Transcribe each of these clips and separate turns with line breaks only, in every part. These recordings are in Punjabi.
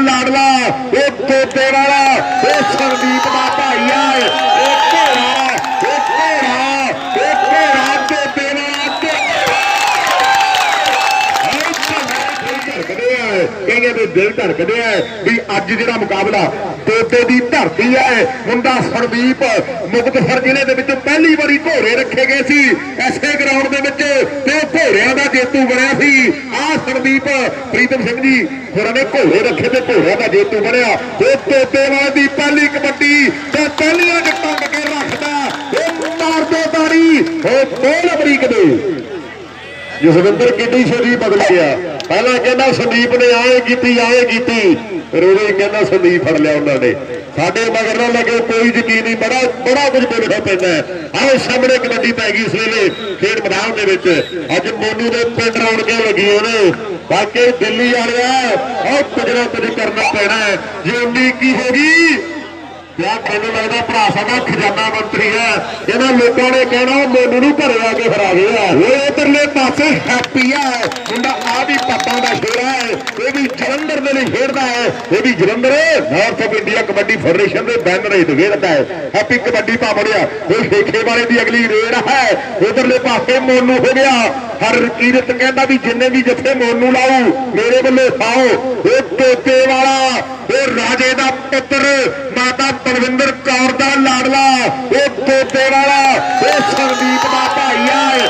ਲਾਡਲਾ ਉਹ ਤੋਤੇ ਵਾਲਾ, ਉਹ ਸਰਦੀਪ ਦਾ ਭਾਈ ਆ। ਉਹ ਘੋੜਾ ਉਹ ਘੋੜਾ ਉਹ ਘੋੜਾ ਤੋਤੇ ਵਾਲਾ ਤੇ ਵੀ ਦਿਲ ਧੜਕਦੇ ਆ ਵੀ ਅੱਜ ਜਿਹੜਾ ਮੁਕਾਬਲਾ ਤੋਤੇ ਦੀ ਧਰਤੀ ਹੈ। ਮੁੰਡਾ ਸਰਦੀਪ ਮੁਕਤਸਰ ਜ਼ਿਲ੍ਹੇ ਦੇ ਵਿੱਚ ਪਹਿਲੀ ਵਾਰੀ ਘੋੜੇ ਰੱਖੇ ਗਏ ਸੀ। ਐਸੇ ਗਰਾਊਂਡ ਦੇ ਵਿੱਚ ਤੇ ਘੋੜਿਆਂ ਦਾ ਜੇਤੂ ਬਣਿਆ ਸੀ। ਆਹ ਸਰਦੀਪ, ਪ੍ਰੀਤਮ ਸਿੰਘ ਜੀ, ਹੋਰਾਂ ਨੇ ਘੋੜੇ ਰੱਖੇ ਤੇ ਘੋੜਿਆਂ ਦਾ ਜੇਤੂ ਬਣਿਆ। ਉਹ ਤੋਤੇ ਵਾਲੇ ਦੀ ਪਹਿਲੀ ਕਬੱਡੀ ਤੇ ਪਹਿਲੀਆਂ ਚ ਟੰਗ ਕੇ ਰੱਖਦਾ। ਉਹ ਮਾਰ ਦੋ ਤਾੜੀ। ਉਹ ਕੋਲ ਅਮਰੀਕ ਦੇ? ਜਸਵਿੰਦਰ ਕਿੱਡੀ ਛੇਤੀ ਬਦਲ ਗਿਆ। ਪਹਿਲਾਂ ਕਹਿੰਦਾ ਸੰਦੀਪ ਨੇ ਆਏ ਕੀਤੀ ਆਏ ਕੀਤੀ। ਫਿਰ ਉਹਦੇ ਕਹਿੰਦਾ ਸੰਦੀਪ ਫੜ ਲਿਆ ਉਹਨਾਂ ਨੇ। ਸਾਡੇ ਮਗਰ ਨਾ ਲੱਗੇ, ਕੋਈ ਯਕੀਨ ਨਹੀਂ, ਬੜਾ ਬੜਾ ਕੁਝ ਬੋਲਣਾ ਪੈਂਦਾ ਹੈ। ਆਹ ਸਾਹਮਣੇ ਕਬੱਡੀ ਪੈ ਗਈ ਇਸ ਵੇਲੇ ਖੇਡ ਮੈਦਾਨ ਦੇ ਵਿੱਚ। ਅੱਜ ਮੋਨੂ ਦੇ ਪਿੰਡ ਰੌਣ ਕੇ ਲੱਗੀ ਉਹਨੇ ਬਾਕੀ ਦਿੱਲੀ ਵਾਲਿਆ ਉਹ ਕੁਝ ਨਾ ਕੁਝ ਕਰਨਾ ਪੈਣਾ ਜੇ ਉਮੀਦ ਕੀ ਹੋ ਗਈ ਯਾਰ ਮੈਨੂੰ ਲੱਗਦਾ ਭਰਾ ਸਾਡਾ ਖਜ਼ਾਨਾ ਮੰਤਰੀ ਹੈ। ਇਹਨਾਂ ਲੋਕਾਂ ਨੇ ਕਹਿਣਾ, ਉਹ ਮੋਨੂ ਨੂੰ ਘਰੇ ਆ ਕੇ ਹਰਾ ਗਿਆ ਉਹ ਇਧਰਲੇ ਪਾਸੇ ਹੈਪੀ ਆ। ਮੁੰਡਾ ਆ ਵੀ ਪਾਪਾ ਦਾ ਸ਼ੇਰਾ ਹੈ ਇਹ ਵੀ ਜਲੰਧਰ ਦੇ ਲਈ ਖੇਡਦਾ ਹੈ। ਇਹ ਵੀ Jalandhar north of India kabaddi federation ਦੇ ਬੈਨਰ ਹੇਠ ਖੇਡਦਾ ਹੈ। ਹੈਪੀ ਕਬੱਡੀ ਪਾ ਬੜਿਆ ਉਹ ਸ਼ੇਖੇ ਵਾਲੇ ਦੀ ਅਗਲੀ ਰੇਡ ਹੈ। ਇਧਰਲੇ ਪਾਸੇ ਮੋਨੂ ਹੋ ਗਿਆ। ਹਰ ਕੀਰਤ ਕਹਿੰਦਾ ਵੀ ਜਿੰਨੇ ਵੀ ਜੱਥੇ ਮੋਨੂ ਲਾਉ ਮੇਰੇ ਵੱਲੋਂ ਪਾਓ ਉਹ ਤੋਤੇ ਵਾਲਾ, ਉਹ ਰਾਜੇ ਦਾ ਪੁੱਤਰ, ਮਾਤਾ ਪਰਵਿੰਦਰ ਕੌਰ ਦਾ ਲਾਡਲਾ, ਉਹ ਤੋਤੇ ਵਾਲਾ, ਉਹ ਸੰਦੀਪ ਦਾ ਭਾਈ ਆ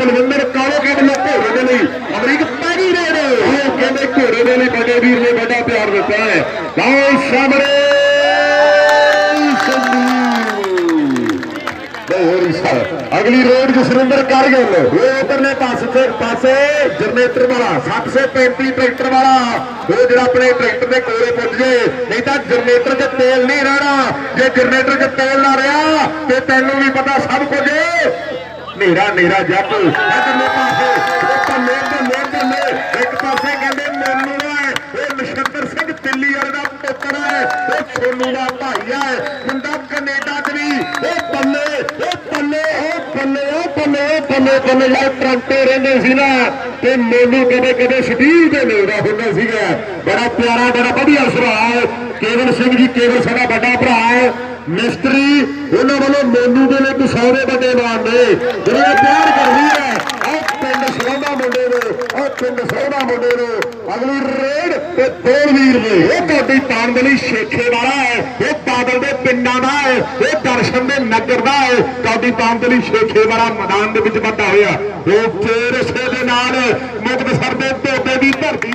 ਰੁਪਇਆ ਕੁਲਵਿੰਦਰ ਕਾਲੋ ਕੇ ਵੱਲੋਂ ਘੋੜੇ ਦੇ ਲਈ ਅਮਰੀਕ ਪੈਗੀ ਰੇਡ ਉਹ ਕਹਿੰਦੇ ਘੋੜੇ ਦੇ ਲਈ ਵੱਡੇ ਵੀਰ ਨੇ ਵੱਡਾ ਪਿਆਰ ਦਿੱਤਾ ਹੈ। ਲਓ ਸਾਹਮਣੇ। ਅਗਲੀ ਰੋਡ ਜਸਵਿੰਦਰ ਕਾਰਗਿਲ ਉਹ ਉਧਰਲੇ ਪਾਸੇ ਤੇ ਪਾਸੇ ਜਨਰੇਟਰ ਵਾਲਾ 735 ਟਰੈਕਟਰ ਵਾਲਾ। ਉਹ ਜਿਹੜਾ ਆਪਣੇ ਟਰੈਕਟਰ ਦੇ ਕੋਲੇ ਪੁੱਜ ਜੇ। ਨਹੀਂ ਤਾਂ ਜਨਰੇਟਰ 'ਚ ਤੇਲ ਨਹੀਂ ਰਹਿਣਾ। ਜੇ ਜਨਰੇਟਰ 'ਚ ਤੇਲ ਨਾ ਰਿਹਾ, ਤੇ ਤੈਨੂੰ ਵੀ ਪਤਾ ਸਭ ਕੁਝ। ਨੇਰਾ ਨੇਰਾ ਜੱਟ। ਇਧਰਲੇ ਪਾਸੇ, ਉਹ ਬੱਲੇ ਬੱਲੇ ਇੱਕ ਪਾਸੇ ਕਹਿੰਦੇ, ਮੈਨੂੰ ਹੈ ਇਹ ਨਛੱਤਰ ਸਿੰਘ ਦਿੱਲੀ ਵਾਲੇ ਦਾ ਪੁੱਤਰ ਹੈ ਉਹ ਸੋਨੂ ਦਾ ਭਾਈ ਹੈ ਮੁੰਡਾ ਕੈਨੇਡਾ ਚ ਵੀ, ਉਹ ਬੱਲੇ ਉਹ ਬੱਲੇ ਉਹ ਬੱਲੇ ਉਹ ਬੱਲੇ ਉਹ ਬੱਲੇ ਬੱਲੇ ਜਿਹੜਾ ਟਰੰਟੋ ਰਹਿੰਦੇ ਸੀ ਨਾ। ਤੇ ਮੈਨੂੰ ਕਦੇ ਕਦੇ ਸਟੀਲ ਤੇ ਮਿਲਦਾ ਹੁੰਦਾ ਸੀਗਾ। ਬੜਾ ਪਿਆਰਾ, ਬੜਾ ਵਧੀਆ ਸੁਭਾਅ। ਕੇਵਲ ਸਿੰਘ ਜੀ, ਕੇਵਲ ਸਾਡਾ ਵੱਡਾ ਭਰਾ। ਹੈ ਮਿਸਤਰੀ ਉਹਨਾਂ ਵੱਲੋਂ ਮੋਨੂ ਦੇ ਲਈ ਦਸੌਰੇ ਵੱਡੇ ਮਾਨ ਜਿਹੜਾ ਪਿਆਰ ਕਰਦੀ ਹੈ ਉਹ ਪਿੰਡ ਸੋਹਣਾ ਮੁੰਡੇ ਨੂੰ ਉਹ ਪਿੰਡ ਸੋਹਣਾ ਮੁੰਡੇ ਨੂੰ ਅਗਲੀ ਰੇਡ ਤੇ ਤੋੜ ਨੇ। ਇਹ ਤੁਹਾਡੀ ਤਾਣ ਦੇ ਲਈ ਸ਼ੇਖੇ ਵਾਲਾ ਹੈ, ਇਹ ਬਾਦਲ ਦੇ ਪਿੰਡਾਂ ਦਾ ਹੈ, ਇਹ ਦਰਸ਼ਨ ਦੇ ਨਗਰ ਦਾ ਹੈ। ਤੁਹਾਡੀ ਤਾਣ ਦੇ ਲਈ ਸ਼ੇਖੇ ਵਾਲਾ ਮੈਦਾਨ ਦੇ ਵਿੱਚ ਵੱਡਾ ਹੋਇਆ। ਉਹ ਫੇਰ ਦੇ ਨਾਲ ਮੁਕਤਸਰ ਦੇ ਤੋਤੇ ਦੀ ਧਰਤੀ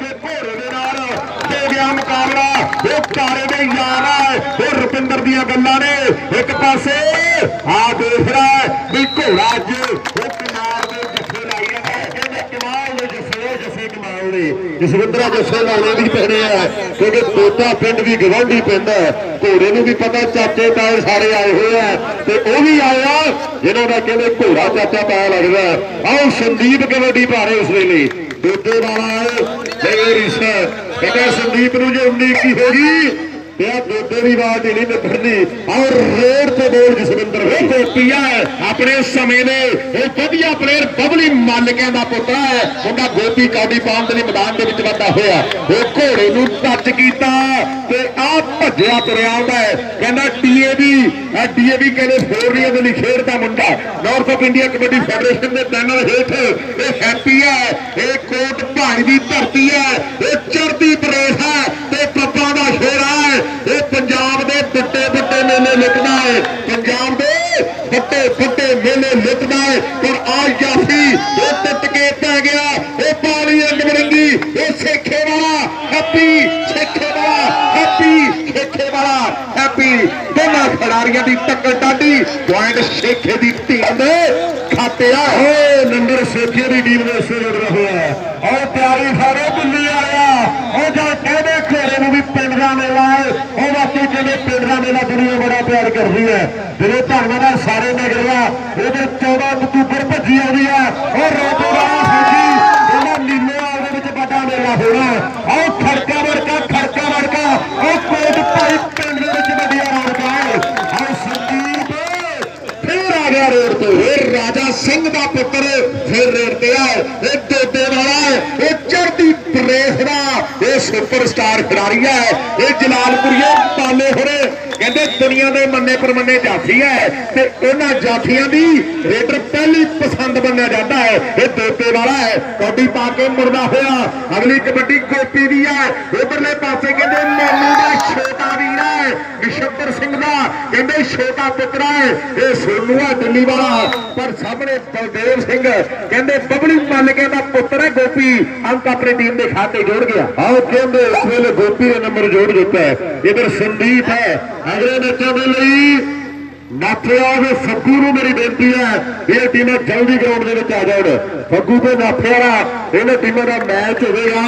ਗਿਆ ਮੁਕਾਬਲਾ ਉਹ ਕਾਰੇ ਦੇ ਯਾਰ ਆ, ਉਹ ਰੁਪਿੰਦਰ ਦੀਆਂ ਗੱਲਾਂ ਨੇ। ਇੱਕ ਪਾਸੇ ਆ ਦੇਖ ਰਿਹਾ ਵੀ ਘੋੜਾ ਅੱਜ ਉਹ ਕਿਨਾਰ ਦੇ ਜੱਫੇ ਲਾਈ ਜਾਂਦਾ ਕਹਿੰਦੇ ਕਮਾਲ ਦੇ ਜੱਫੇ ਜੱਫੇ ਕਮਾਲ ਨੇ ਜਸਵਿੰਦਰਾ ਜੱਫੇ ਲਾਉਣੇ ਵੀ ਪੈਣੇ ਆ। ਕਿਉਂਕਿ ਤੋਤਾ ਪਿੰਡ ਵੀ ਗਵਾਂਢੀ ਪਿੰਡ ਹੈ ਘੋੜੇ ਨੂੰ ਵੀ ਪਤਾ ਚਾਚੇ ਤਾਏ ਸਾਰੇ ਆਏ ਹੋਏ ਆ। ਤੇ ਉਹ ਵੀ ਆਇਆ ਆ, ਜਿਨ੍ਹਾਂ ਦਾ ਕਹਿੰਦੇ ਘੋੜਾ ਚਾਚਾ ਤਾਇਆ ਲੱਗਦਾ। ਆਓ ਸੰਦੀਪ ਕਬੱਡੀ ਭਾਰੇ ਉਸ ਵੇਲੇ। ਦੋਦੇ ਵਾਲਾ ਕਹਿੰਦਾ ਸੰਦੀਪ ਨੂੰ ਜੇ ਉਮੀਦ ਕੀ ਹੋ ਗਈ ਤੇ ਦੀ ਬਾਤ ਹੀ ਨਹੀਂ ਨਿਭੜਨੀ ਔਰ ਰੇਡ ਤੇ ਬੋਲ ਜਸਵਿੰਦਰ ਉਹ ਗੋਪੀਆ ਆਪਣੇ ਸਮੇਂ ਦੇ। ਇਹ ਵਧੀਆ ਪਲੇਅਰ ਬਬਲੀ ਮਾਲਕਿਆਂ ਦਾ ਪੁੱਤਰ ਹੈ। ਉਹਦਾ ਗੋਪੀ ਕੌਡੀ ਪਾਉਣ ਦੇ ਲਈ ਮੈਦਾਨ ਦੇ ਵਿੱਚ ਵਾਧਾ ਹੋਇਆ। ਉਹ ਘੋੜੇ ਨੂੰ ਟੱਚ ਕੀਤਾ ਤੇ ਆ ਭੱਜਿਆ ਤੁਰਿਆ ਆਉਂਦਾ ਹੈ। ਕਹਿੰਦਾ ਡੀਏਬੀ ਆ ਡੀਏਬੀ ਕਹਿੰਦੇ ਫੋਰੀਆਂ ਦੇ ਲਈ ਖੇਡਦਾ ਮੁੰਡਾ। North of India kabaddi federation ਦੇ ਬੈਨਰ ਹੇਠ ਇਹ ਹੈਪੀ ਹੈ। ਇਹ ਕੋਟ ਭਾਈ ਦੀ ਧਰਤੀ ਹੈ। ਇਹ ਚੜ੍ਹਦੀ ਪ੍ਰੇਸ ਹੈ ਤੇ ਪੱਪਾਂ ਦਾ ਸ਼ੇਰਾ ਹੈ ਇਹ ਪੰਜਾਬ ਦੇ ਵੱਡੇ ਵੱਡੇ ਮੇਲੇ ਲਿਖਦਾ ਹੈ, ਪੰਜਾਬ ਦੇ ਵੱਡੇ ਵੱਡੇ ਮੇਲੇ ਲਿਖਦਾ ਹੈ, ਪਰ ਆ ਜਾਫੀ ਇਹ ਟੁੱਟ ਕੇ ਪੈ ਗਿਆ ਇਹ ਪਾਣੀ ਰੰਗ ਬਰੰਗੀ ਇਹ ਸੇਖੇ ਵਾਲਾ, ਹੈਪੀ ਸੇਖੇ ਵਾਲਾ, ਹੈਪੀ ਸੇਖੇ ਵਾਲਾ, ਹੈਪੀ। ਦੋਨਾਂ ਖਿਡਾਰੀਆਂ ਦੀ ਟੱਕਰ ਟਾਡੀ ਪੁਆਇੰਟ ਸੇਖੇ ਦੀ ਟੀਮ ਦੇ ਖਾਤੇ ਆ। ਓ ਨੰਬਰ ਸੇਖੇ ਦੀ ਟੀਮ ਦੇ ਸਿਰ ਉੱਡ ਰਿਹਾ ਔਰ ਪਿਆਰੀ ਸਾਰੇ ਭਗਵਾਨਾ ਮੇਲਾ ਦੁਨੀਆ ਬੜਾ ਪਿਆਰ ਕਰਦੀ ਹੈ। ਜਿਹੜੇ ਭਗਵਾਨ ਨਾਲ ਸਾਰੇ ਨਗਰਿਆ ਉਹਦੇ 14 ਅਕਤੂਬਰ ਭੱਜੀ ਆਉਂਦੀ ਆ ਉਹ ਰੋਪੋ ਵਾਲਾ ਸੂਜੀ ਜਿਹੜਾ ਨੀਲੇ ਆਲ ਦੇ ਵਿੱਚ ਵੱਡਾ ਮੇਲਾ ਹੋਣਾ ਆਹ ਖੜਕਾ ਵੜਕਾ ਖੜਕਾ ਵੜਕਾ ਉਹ ਕੋਟ ਭਾਈ ਪਿੰਡ ਦੇ ਵਿੱਚ ਵੱਡੀਆਂ ਰੌਣਕਾਂ ਆਹ ਸੰਦੀਪ ਫੇਰ ਆ ਗਿਆ ਰੋਡ ਤੇ। ਇਹ ਰਾਜਾ ਸਿੰਘ ਦਾ ਪੁੱਤਰ ਫੇਰ ਰੋਡ ਤੇ ਆ ਇਹ ਦੋਦੇ ਵਾਲਾ ਹੈ, ਇਹ ਚੜਦੀ ਪ੍ਰੇਸ਼ ਦਾ ਇਹ ਸੁਪਰਸਟਾਰ ਖਿਡਾਰੀ ਹੈ। ਇਹ ਜਲਾਲਪੁਰੀਏ ਪਾਲੇ ਹੋਰੇ ਕਹਿੰਦੇ ਦੁਨੀਆ ਦੇ ਮੰਨੇ ਪਰਮੰਨੇ ਜਾਫੀ ਹੈ ਤੇ ਉਹਨਾਂ ਜਾਫੀਆਂ ਦੀ ਰੇਡਰ ਪਹਿਲੀ ਪਸੰਦ ਮੰਨਿਆ ਜਾਂਦਾ ਹੈ। ਇਹ ਦੋਤੇ ਵਾਲਾ ਹੈ। ਕੌਡੀ ਪਾ ਕੇ ਮੁੜਦਾ ਹੋਇਆ। ਅਗਲੀ ਕਬੱਡੀ ਗੋਪੀ ਦੀ ਹੈ। ਉਧਰਲੇ ਪਾਸੇ ਕਹਿੰਦੇ ਮੋਨੂ ਦਾ ਕਹਿੰਦੇ ਛੋਟਾ ਪੁੱਤਰਾ ਇਹ ਸੋਨੂ ਦਿੱਲੀ ਵਾਲਾ। ਪਰ ਸਾਹਮਣੇ ਬਲਦੇਵ ਸਿੰਘ, ਕਹਿੰਦੇ ਬਬਲੀ ਮੱਲਕੇ ਦਾ ਪੁੱਤਰ ਹੈ ਗੋਪੀ, ਅੰਕ ਆਪਣੀ ਟੀਮ ਦੇ ਖਾਤੇ ਜੋੜ ਗਿਆ। ਆਓ ਕਹਿੰਦੇ ਇਸ ਵੇਲੇ ਗੋਪੀ ਦਾ ਨੰਬਰ ਜੋੜ ਦਿੱਤਾ ਹੈ। ਇਧਰ ਸੰਦੀਪ ਹੈ, ਅਗਲੇ ਮੈਚਾਂ ਦੇ ਲਈ ਨਾਥਿਆ ਦੇ ਫੱਗੂ ਨੂੰ ਮੇਰੀ ਬੇਨਤੀ ਹੈ ਇਹ ਟੀਮਾਂ ਜਲਦੀ ਗਰਾਊਂਡ ਦੇ ਵਿੱਚ ਆ ਜਾਣ। ਫੱਗੂ ਤੇ ਨਾਥਿਆ ਦਾ ਇਹਨਾਂ ਟੀਮਾਂ ਦਾ ਮੈਚ ਹੋਵੇਗਾ,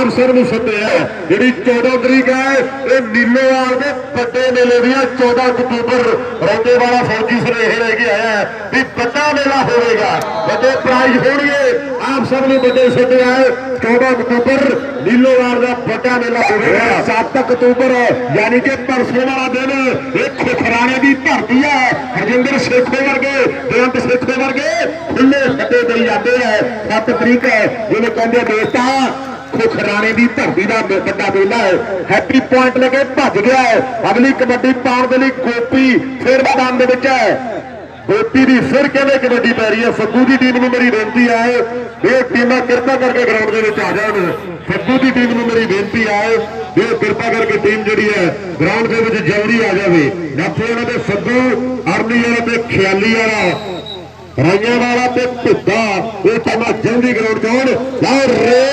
ਆਪ ਸਰ ਨੂੰ ਸੱਦਿਆ ਜਿਹੜੀ 14 ਤਰੀਕ ਹੈ, ਇਹ ਨੀਲੇਵਾਲ ਦੇ ਵੱਡੇ ਮੇਲੇ ਦੀ ਹੈ 14 ਅਕਤੂਬਰ ਰੌਂਦੇ ਵਾਲਾ ਫੌਜੀ ਸੁਨੇਹੇ ਲੈ ਕੇ ਆਇਆ ਵੀ ਵੱਡਾ ਮੇਲਾ ਹੋਵੇਗਾ। ਵੱਡੇ ਪ੍ਰਾਈਜ਼ ਹੋਣਗੇ। ਆਪ ਸਭ ਨੂੰ ਵੱਡੇ ਸੱਦਿਆ ਹੈ। 14 ਅਕਤੂਬਰ ਨੀਲੋਵਾਲ ਦਾ ਵੱਡਾ ਮੇਲਾ ਹੋਵੇਗਾ 7 ਅਕਤੂਬਰ, ਯਾਨੀ ਕਿ ਪਰਸੋਂ ਵਾਲਾ ਦਿਨ ਇਹ ਖੁਖਰਾਣੇ ਦੀ ਧਰਤੀ ਹੈ। ਹਰਜਿੰਦਰ ਸੇਖੋ ਵਰਗੇ, ਬੇਅੰਤ ਸੇਖੋ ਵਰਗੇ ਖੁੱਲੇ ਫੱਟੇ ਦੇਈ ਜਾਂਦੇ ਹੈ 7 ਤਰੀਕ ਹੈ ਜਿਹਨੇ ਕਹਿੰਦੇ ਦੋਸਤਾਂ ਖੁਖਰਾਣੇ ਦੀ ਧਰਤੀ ਦਾ ਵੱਡਾ ਮੇਲਾ ਹੈ। ਹੈਪੀ ਪੁਆਇੰਟ ਲੈ ਕੇ ਭੱਜ ਗਿਆ ਹੈ। ਅਗਲੀ ਕਬੱਡੀ ਪਾਉਣ ਦੇ ਲਈ ਗੋਪੀ ਫਿਰ ਮੈਦਾਨ ਦੇ ਵਿੱਚ ਹੈ। ਗੋਪੀ ਦੀ ਫਿਰ ਕਹਿੰਦੇ ਕਬੱਡੀ ਪੈ ਰਹੀ ਹੈ। ਸੱਗੂ ਦੀ ਟੀਮ ਨੂੰ ਮੇਰੀ ਬੇਨਤੀ ਆਏ ਇਹ ਟੀਮਾਂ ਕਿਰਪਾ ਕਰਕੇ ਗਰਾਊਂਡ ਦੇ ਵਿੱਚ ਆ ਜਾਣ। ਸੱਗੂ ਦੀ ਟੀਮ ਨੂੰ ਮੇਰੀ ਬੇਨਤੀ ਹੈ ਇਹ ਕਿਰਪਾ ਕਰਕੇ ਟੀਮ ਜਿਹੜੀ ਹੈ ਗਰਾਊਂਡ ਦੇ ਵਿੱਚ ਜਲਦੀ ਆ ਜਾਵੇ। ਨਾਥੇ ਉਹਨਾਂ ਦੇ ਫੱਗੂ, ਅਰਨੀ ਵਾਲਾ ਤੇ ਖਿਆਲੀ ਵਾਲਾ, ਰਾਈਆਂ ਵਾਲਾ ਤੇ ਭੁੱਗਾ, ਇਹ ਟੀਮਾਂ ਜਲਦੀ ਗਰਾਊਂਡ ਚ ਆਉਣ। ਲਓ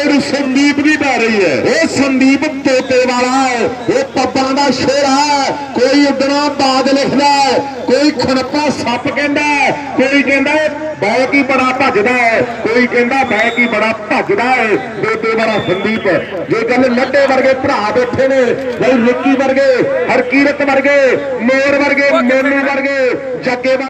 ਸੰਦੀਪ ਦੀ ਪੈ ਰਹੀ ਹੈ। ਇਹ ਸੰਦੀਪ ਤੋਤੇ ਵਾਲਾ ਹੈ। ਇਹ ਪੱਬਾਂ ਦਾ ਸ਼ੇਰ ਹੈ। ਕੋਈ ਉਡਣਾ ਬਾਜ ਲਿਖਦਾ ਹੈ। ਕੋਈ ਖਣਪਾ ਸੱਪ ਕਹਿੰਦਾ ਹੈ, ਕੋਈ ਕਹਿੰਦਾ ਬੈ ਕੀ ਬੜਾ ਭੱਜਦਾ ਹੈ। ਕੋਈ ਕਹਿੰਦਾ ਬੈ ਕੀ ਬੜਾ ਭੱਜਦਾ ਹੈ। ਤੋਤੇ ਵਾਲਾ ਸੰਦੀਪ ਜੇ ਗੱਲ ਲੱਡੇ ਵਰਗੇ ਭਰਾ ਬੈਠੇ ਨੇ ਬਈ ਰਿੱਕੀ ਵਰਗੇ ਹਰਕੀਰਤ ਵਰਗੇ ਮੋਰ ਵਰਗੇ ਮੋਨੂ ਵਰਗੇ ਜੱਗੇ ਵਰਗੇ